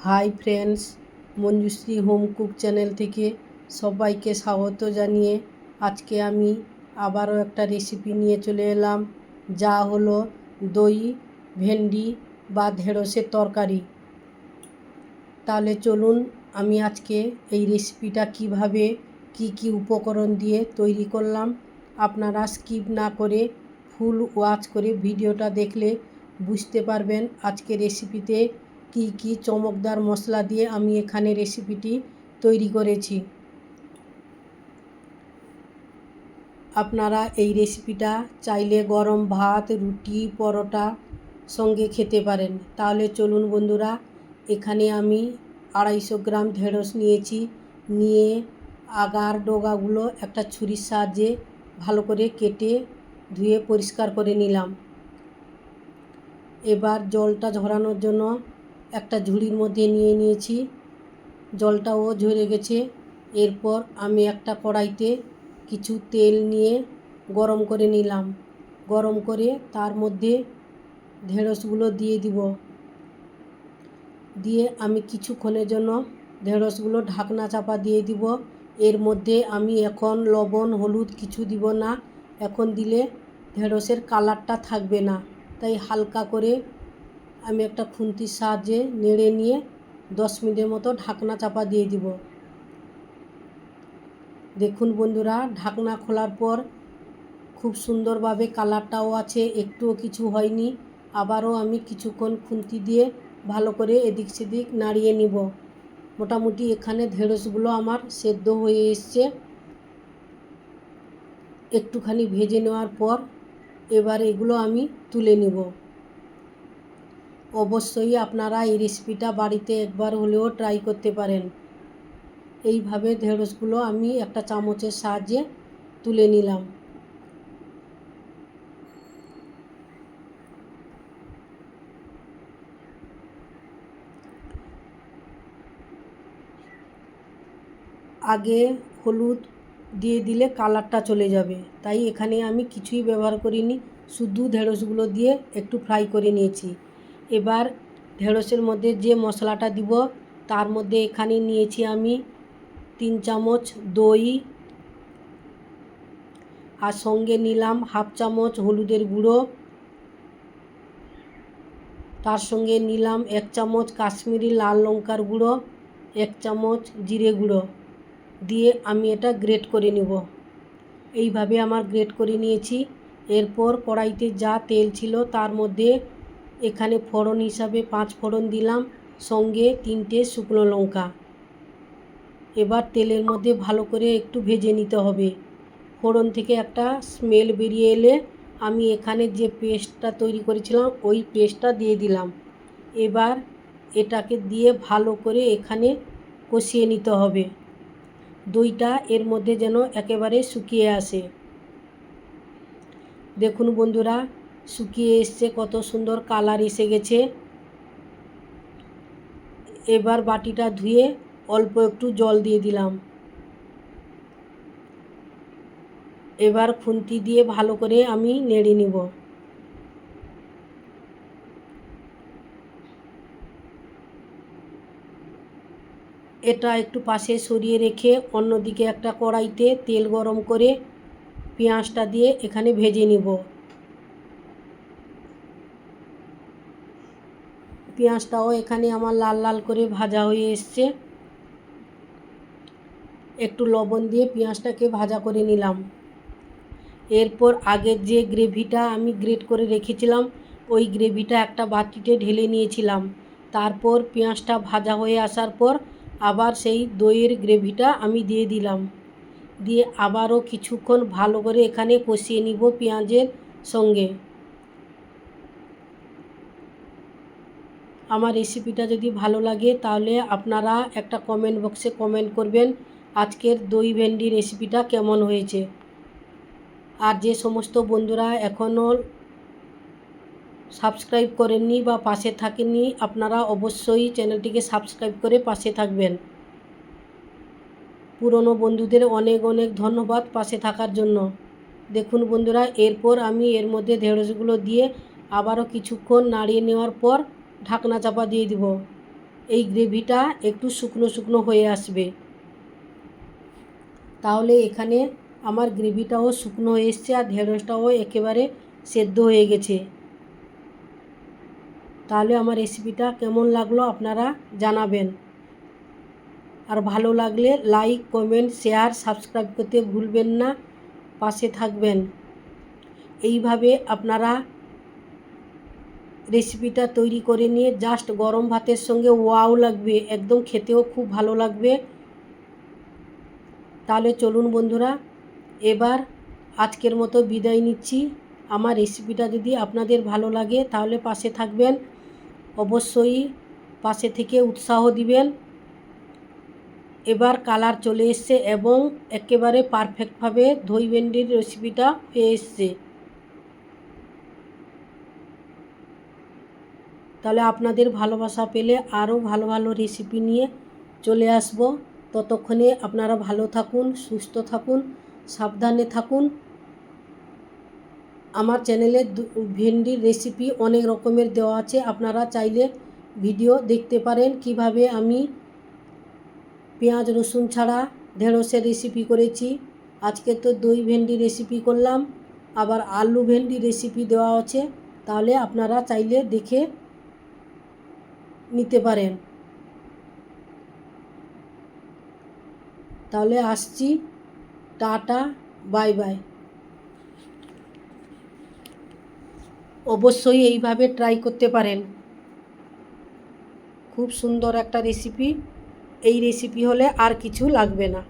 Hi friends, Manjushree home cook channel থেকে সবাইকে স্বাগত জানিয়ে আজকে আমি আবারও একটা রেসিপি নিয়ে চলে এলাম। যা হলো দই, ভেন্ডি বা ঢেঁড়সের তরকারি। তাহলে চলুন আমি আজকে এই রেসিপিটা কীভাবে, কি কি উপকরণ দিয়ে তৈরি করলাম। আপনারা স্কিপ না করে ফুল ওয়াচ করে ভিডিওটা দেখলে বুঝতে পারবেন আজকে রেসিপিতে কি কি চমকদার মশলা দিয়ে আমি এখানে রেসিপিটি তৈরি করেছি। আপনারা এই রেসিপিটা চাইলে গরম ভাত, রুটি, পরোটা সঙ্গে খেতে পারেন। তাহলে চলুন বন্ধুরা, এখানে আমি আড়াইশো গ্রাম ঢেঁড়স নিয়েছি। নিয়ে আগার ডোগাগুলো একটা ছুরির সাহায্যে ভালো করে কেটে ধুয়ে পরিষ্কার করে নিলাম। এবার জলটা ঝরানোর জন্য একটা ঝুড়ির মধ্যে নিয়ে নিয়েছি। জলটাও ঝরে গেছে। এরপর আমি একটা কড়াইতে কিছু তেল নিয়ে গরম করে নিলাম। গরম করে তার মধ্যে ঢেঁড়সগুলো দিয়ে দিব। দিয়ে আমি কিছুক্ষণের জন্য ঢেঁড়সগুলো ঢাকনা চাপা দিয়ে দিব। এর মধ্যে আমি এখন লবণ, হলুদ কিছু দিব না। এখন দিলে ঢেঁড়সের কালারটা থাকবে না। তাই হালকা করে আমি একটা খুন্তির সাহায্যে নেড়ে নিয়ে দশ মিনিটের মতো ঢাকনা চাপা দিয়ে দিব। দেখুন বন্ধুরা, ঢাকনা খোলার পর খুব সুন্দরভাবে কালারটাও আছে, একটুও কিছু হয়নি। আবারও আমি কিছুক্ষণ খুন্তি দিয়ে ভালো করে এদিক সেদিক নাড়িয়ে নিব। মোটামুটি এখানে ঢেঁড়সগুলো আমার সেদ্ধ হয়ে এসছে। একটুখানি ভেজে নেওয়ার পর এবার এগুলো আমি তুলে নেব। অবশ্যই আপনারা এই রেসিপিটা বাড়িতে একবার হলেও ট্রাই করতে পারেন। এইভাবে ঢেঁড়সগুলো আমি একটা চামচের সাহায্যে তুলে নিলাম। আগে হলুদ দিয়ে দিলে কালারটা চলে যাবে, তাই এখানে আমি কিছুই ব্যবহার করিনি, শুধু ঢেঁড়সগুলো দিয়ে একটু ফ্রাই করে নিয়েছি। এবার ঢেঁড়সের মধ্যে যে মশলাটা দিব, তার মধ্যে এখানে নিয়েছি আমি তিন চামচ দই আর সঙ্গে নিলাম হাফ চামচ হলুদের গুঁড়ো। তার সঙ্গে নিলাম এক চামচ কাশ্মীরি লাল লঙ্কার গুঁড়ো, এক চামচ জিরে গুঁড়ো। দিয়ে আমি এটা গ্রেট করে নেব। এইভাবে আমার গ্রেট করে নিয়েছি। এরপর কড়াইতে যা তেল ছিল তার মধ্যে এখানে ফোড়ন হিসাবে পাঁচ ফোড়ন দিলাম, সঙ্গে তিনটে শুকনো লঙ্কা। এবার তেলের মধ্যে ভালো করে একটু ভেজে নিতে হবে। ফোড়ন থেকে একটা স্মেল বেরিয়ে এলে আমি এখানে যে পেস্টটা তৈরি করেছিলাম, ওই পেস্টটা দিয়ে দিলাম। এবার এটাকে দিয়ে ভালো করে এখানে কষিয়ে নিতে হবে। দইটা এর মধ্যে যেন একেবারে শুকিয়ে আসে। দেখুন বন্ধুরা শুকিয়ে এসছে, কত সুন্দর কালার এসে গেছে। এবার বাটিটা ধুয়ে অল্প একটু জল দিয়ে দিলাম। এবার খুন্তি দিয়ে ভালো করে আমি নেড়ে নিব। এটা একটু পাশে সরিয়ে রেখে অন্যদিকে একটা কড়াইতে তেল গরম করে পেঁয়াজটা দিয়ে এখানে ভেজে নিব। পেঁয়াজটাও এখানে আমার লাল লাল করে ভাজা হয়ে এসছে। একটু লবণ দিয়ে পেঁয়াজটাকে ভাজা করে নিলাম। এরপর আগের যে গ্রেভিটা আমি গ্রেট করে রেখেছিলাম, ওই গ্রেভিটা একটা বাটিতে ঢেলে নিয়েছিলাম। তারপর পেঁয়াজটা ভাজা হয়ে আসার পর আবার সেই দইয়ের গ্রেভিটা আমি দিয়ে দিলাম। দিয়ে আবারও কিছুক্ষণ ভালো করে এখানে কষিয়ে নিব পেঁয়াজের সঙ্গে। আমার রেসিপিটা যদি ভালো লাগে, তাহলে আপনারা একটা কমেন্ট বক্সে কমেন্ট করবেন আজকের দই ভেন্ডি রেসিপিটা কেমন হয়েছে। আর যে সমস্ত বন্ধুরা এখনও সাবস্ক্রাইব করেননি বা পাশে থাকেননি, আপনারা অবশ্যই চ্যানেলটিকে সাবস্ক্রাইব করে পাশে থাকবেন। পুরনো বন্ধুদের অনেক অনেক ধন্যবাদ পাশে থাকার জন্য। দেখুন বন্ধুরা, এরপর আমি এর মধ্যে ঢেঁড়সগুলো দিয়ে আবারও কিছুক্ষণ নাড়িয়ে নেওয়ার পর ঢাকনা চাপা দিয়ে দিব। এই গ্রেভিটা একটু শুকনো শুকনো হয়ে আসবে। তাহলে এখানে আমার গ্রেভিটাও শুকনো হয়ে এসছে আর ঢেঁড়সটাও একেবারে সেদ্ধ হয়ে গেছে। তাহলে আমার রেসিপিটা কেমন লাগল আপনারা জানাবেন। আর ভালো লাগলে লাইক, কমেন্ট, শেয়ার, সাবস্ক্রাইব করতে ভুলবেন না। পাশে থাকবেন। এইভাবে আপনারা রেসিপিটা তৈরি করে নিয়ে জাস্ট গরম ভাতের সঙ্গে ওয়াও লাগবে, একদম খেতেও খুব ভালো লাগবে। তাহলে চলুন বন্ধুরা, এবার আজকের মতো বিদায় নিচ্ছি। আমার রেসিপিটা যদি আপনাদের ভালো লাগে তাহলে পাশে থাকবেন। অবশ্যই পাশে থেকে উৎসাহ দিবেন। এবার কালার চলে এসছে এবং একেবারে পারফেক্টভাবে দই ভেন্ডির রেসিপিটা হয়ে এসছে। তাহলে আপনাদের ভালোবাসা পেলে আরও ভালো ভালো রেসিপি নিয়ে চলে আসব। ততক্ষণে আপনারা ভালো থাকুন, সুস্থ থাকুন, সাবধানে থাকুন। আমার চ্যানেলে ভেন্ডির রেসিপি অনেক রকমের দেওয়া আছে, আপনারা চাইলে ভিডিও দেখতে পারেন কীভাবে আমি পেঁয়াজ, রসুন ছাড়া ঢেঁড়সের রেসিপি করেছি। আজকে তো দই ভেন্ডি রেসিপি করলাম, আবার আলু ভেন্ডি রেসিপি দেওয়া আছে, তাহলে আপনারা চাইলে দেখে নিতে পারেন। তাহলে আসছি। Tata, bye bye. অবশ্যই এইভাবে ট্রাই করতে পারেন। খুব সুন্দর একটা রেসিপি এই রেসিপি হলে আর কিছু লাগবে না।